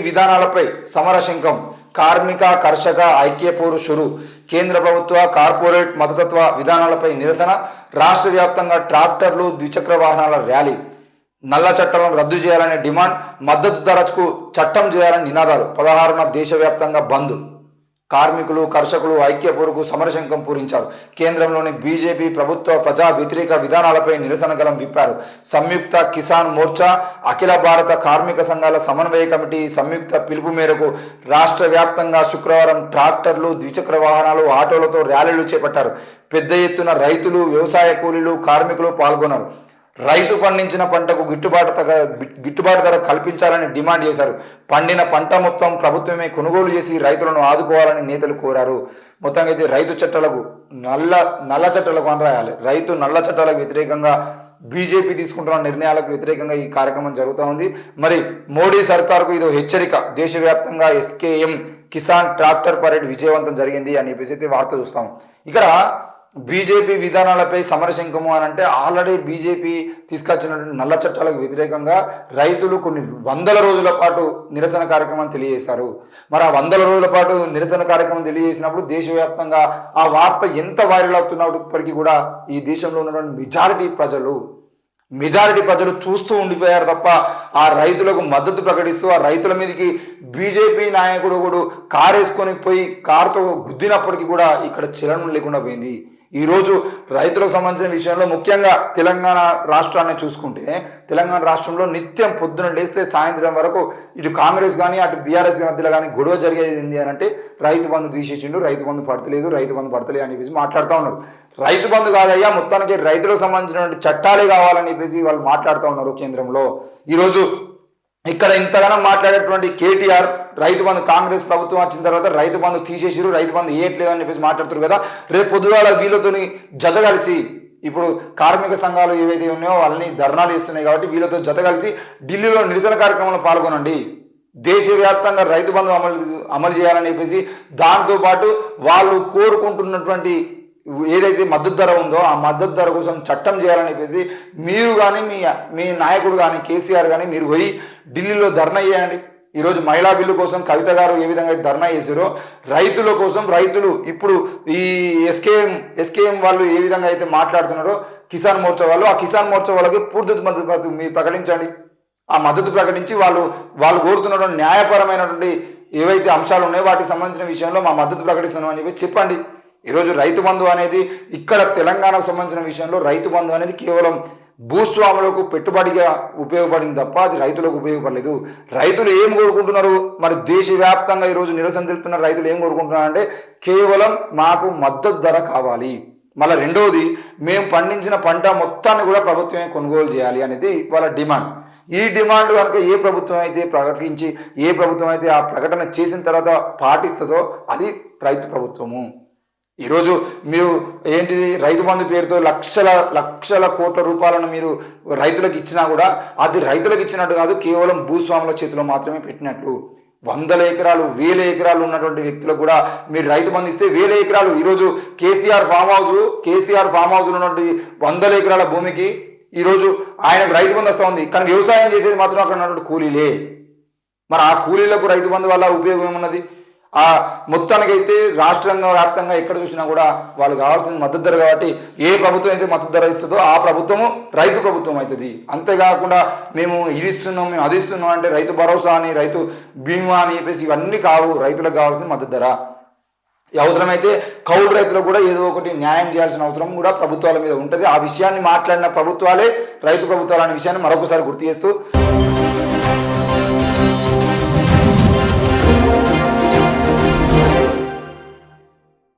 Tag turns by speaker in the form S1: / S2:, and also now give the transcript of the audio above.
S1: విధానాలపై సమరశంకం కార్మిక కర్షక ఐక్య షురు. కేంద్ర ప్రభుత్వ కార్పొరేట్ మద్దతత్వ విధానాలపై నిరసన. రాష్ట్ర వ్యాప్తంగా ట్రాక్టర్లు ద్విచక్ర వాహనాల ర్యాలీ. నల్ల చట్టాలను రద్దు చేయాలనే డిమాండ్. మద్దతు ధరకు చట్టం చేయాలని నినాదాలు. పదహారున దేశవ్యాప్తంగా బంద్. కార్మికులు కర్షకులు ఐక్యపూరకు సమరశంఖం పూరించారు. కేంద్రంలోని బీజేపీ ప్రభుత్వ ప్రజా వ్యతిరేక విధానాలపై నిరసన గలం విప్పారు. సంయుక్త కిసాన్ మోర్చా అఖిల భారత కార్మిక సంఘాల సమన్వయ కమిటీ సంయుక్త పిలుపు మేరకు రాష్ట్ర వ్యాప్తంగా శుక్రవారం ట్రాక్టర్లు ద్విచక్ర వాహనాలు ఆటోలతో ర్యాలీలు చేపట్టారు. పెద్ద ఎత్తున రైతులు వ్యవసాయ కూలీలు కార్మికులు పాల్గొన్నారు. రైతు పండించిన పంటకు గిట్టుబాటు తగ గిట్టుబాటు ధర కల్పించాలని డిమాండ్ చేశారు. పండిన పంట మొత్తం ప్రభుత్వమే కొనుగోలు చేసి రైతులను ఆదుకోవాలని నేతలు కోరారు. మొత్తంగా అయితే రైతు చట్టాలకు నల్ల నల్ల చట్టాలకు అనరాయాలి రైతు నల్ల చట్టాలకు వ్యతిరేకంగా బీజేపీ తీసుకుంటున్న నిర్ణయాలకు వ్యతిరేకంగా ఈ కార్యక్రమం జరుగుతూ ఉంది. మరి మోడీ సర్కార్కు ఇదో హెచ్చరిక దేశవ్యాప్తంగా ఎస్కేఎం కిసాన్ ట్రాక్టర్ పరేడ్ విజయవంతం జరిగింది అని చెప్పేసి అయితే వార్త చూస్తాం. ఇక్కడ బీజేపీ విధానాలపై సమరశంకము అని అంటే ఆల్రెడీ బీజేపీ తీసుకొచ్చినటువంటి నల్ల చట్టాలకు వ్యతిరేకంగా రైతులు కొన్ని వందల రోజుల పాటు నిరసన కార్యక్రమం తెలియజేశారు. మరి ఆ వందల రోజుల పాటు నిరసన కార్యక్రమం తెలియజేసినప్పుడు దేశవ్యాప్తంగా ఆ వార్త ఎంత వైరల్ అవుతున్నప్పటికీ కూడా ఈ దేశంలో ఉన్నటువంటి మెజారిటీ ప్రజలు మెజారిటీ ప్రజలు చూస్తూ ఉండిపోయారు తప్ప ఆ రైతులకు మద్దతు ప్రకటిస్తూ ఆ రైతుల మీదకి బీజేపీ నాయకుడు కూడా కారు వేసుకొని పోయి కారుతో గుద్దినప్పటికీ కూడా ఇక్కడ చలనం లేకుండా పోయింది. ఈరోజు రైతులకు సంబంధించిన విషయంలో ముఖ్యంగా తెలంగాణ రాష్ట్రాన్ని చూసుకుంటే తెలంగాణ రాష్ట్రంలో నిత్యం పొద్దున లేస్తే సాయంత్రం వరకు ఇటు కాంగ్రెస్ కానీ అటు బీఆర్ఎస్ మధ్యలో కానీ గొడవ జరిగేది ఏంటి అని అంటే రైతు బంధు తీసేసిండు రైతు బంధు పడతలేదు రైతు బంధు పడతలేదు అని చెప్పేసి మాట్లాడుతూ ఉన్నారు. రైతు బంధు కాదయ్యా మొత్తానికి రైతులకు సంబంధించినటువంటి చట్టాలే కావాలని చెప్పేసి వాళ్ళు మాట్లాడుతూ ఉన్నారు కేంద్రంలో. ఈరోజు ఇక్కడ ఇంతగానం మాట్లాడేటువంటి కేటీఆర్ రైతు బంధు కాంగ్రెస్ ప్రభుత్వం వచ్చిన తర్వాత రైతు బంధు తీసేసిరు రైతు బంధు ఏట్లేదు అని చెప్పేసి మాట్లాడుతారు కదా. రేపు పొద్దుగాల వీళ్ళతోని జతగలిసి ఇప్పుడు కార్మిక సంఘాలు ఏవైతే ఉన్నాయో వాళ్ళని ధర్నాలు ఇస్తున్నాయి కాబట్టి వీళ్ళతో జతగలిసి ఢిల్లీలో నిరసన కార్యక్రమంలో పాల్గొనండి. దేశవ్యాప్తంగా రైతు బంధు అమలు అమలు చేయాలని చెప్పేసి దాంతో పాటు వాళ్ళు కోరుకుంటున్నటువంటి ఏదైతే మద్దతు ధర ఉందో ఆ మద్దతు ధర కోసం చట్టం చేయాలని చెప్పేసి మీరు కానీ మీ మీ నాయకుడు కానీ కేసీఆర్ కానీ మీరు పోయి ఢిల్లీలో ధర్నా చేయండి. ఈరోజు మహిళా బిల్లు కోసం కవిత గారు ఏ విధంగా అయితే ధర్నా చేశారో రైతుల కోసం రైతులు ఇప్పుడు ఈ ఎస్కేఎం ఎస్కేఎం వాళ్ళు ఏ విధంగా అయితే మాట్లాడుతున్నారో కిసాన్ మోర్చా వాళ్ళు ఆ కిసాన్ మోర్చా వాళ్ళకి పూర్తి మద్దతు మీరు ప్రకటించండి. ఆ మద్దతు ప్రకటించి వాళ్ళు వాళ్ళు కోరుతున్నటువంటి న్యాయపరమైనటువంటి ఏవైతే అంశాలు ఉన్నాయో వాటికి సంబంధించిన విషయంలో మా మద్దతు ప్రకటిస్తున్నాం అని చెప్పి చెప్పండి. ఈరోజు రైతు బంధు అనేది ఇక్కడ తెలంగాణకు సంబంధించిన విషయంలో రైతు బంధు అనేది కేవలం భూస్వాములకు పెట్టుబడిగా ఉపయోగపడింది తప్ప అది రైతులకు ఉపయోగపడలేదు. రైతులు ఏం కోరుకుంటున్నారు? మరి దేశవ్యాప్తంగా ఈరోజు నిరసన తెలుపుతున్న రైతులు ఏం కోరుకుంటున్నారు అంటే కేవలం మాకు మద్దతు ధర కావాలి. మళ్ళీ రెండవది మేము పండించిన పంట మొత్తాన్ని కూడా ప్రభుత్వమే కొనుగోలు చేయాలి అనేది వాళ్ళ డిమాండ్. ఈ డిమాండ్ కనుక ఏ ప్రభుత్వం అయితే ప్రకటించి ఏ ప్రభుత్వం అయితే ఆ ప్రకటన చేసిన తర్వాత పాటిస్తుందో అది రైతు ప్రభుత్వము. ఈరోజు మీరు ఏంటిది రైతు బంధు పేరుతో లక్షల లక్షల కోట్ల రూపాయలను మీరు రైతులకు ఇచ్చినా కూడా అది రైతులకు ఇచ్చినట్టు కాదు కేవలం భూస్వాముల చేతిలో మాత్రమే పెట్టినట్లు వందల ఎకరాలు వేల ఎకరాలు ఉన్నటువంటి వ్యక్తులకు కూడా మీరు రైతు బంధు ఇస్తే వేల ఎకరాలు. ఈరోజు KCR farm house KCR farm house ఉన్నటువంటి వందల ఎకరాల భూమికి ఈరోజు ఆయనకు రైతు బంధు వస్తూ ఉంది. కానీ వ్యవసాయం చేసేది మాత్రం అక్కడ ఉన్నటువంటి కూలీలే. మరి ఆ కూలీలకు రైతు బంధు వల్ల ఉపయోగం ఏమున్నది? ఆ మొత్తానికైతే రాష్ట్రంగా వ్యాప్తంగా ఎక్కడ చూసినా కూడా వాళ్ళు కావాల్సిన మద్దతు ధర కాబట్టి ఏ ప్రభుత్వం అయితే మద్దతు ధర ఇస్తుందో ఆ ప్రభుత్వము రైతు ప్రభుత్వం అవుతుంది అంతేకాకుండా మేము ఇది ఇస్తున్నాం మేము అది ఇస్తున్నాం అంటే రైతు భరోసా అని రైతు బీమా అని చెప్పేసి ఇవన్నీ కావు. రైతులకు కావాల్సిన మద్దతు ధర. అవసరమైతే కౌలు రైతులకు కూడా ఏదో ఒకటి న్యాయం చేయాల్సిన అవసరం కూడా ప్రభుత్వాల మీద ఉంటుంది. ఆ విషయాన్ని మాట్లాడిన ప్రభుత్వాలే రైతు ప్రభుత్వాలు అనే విషయాన్ని మరొకసారి గుర్తు చేస్తూ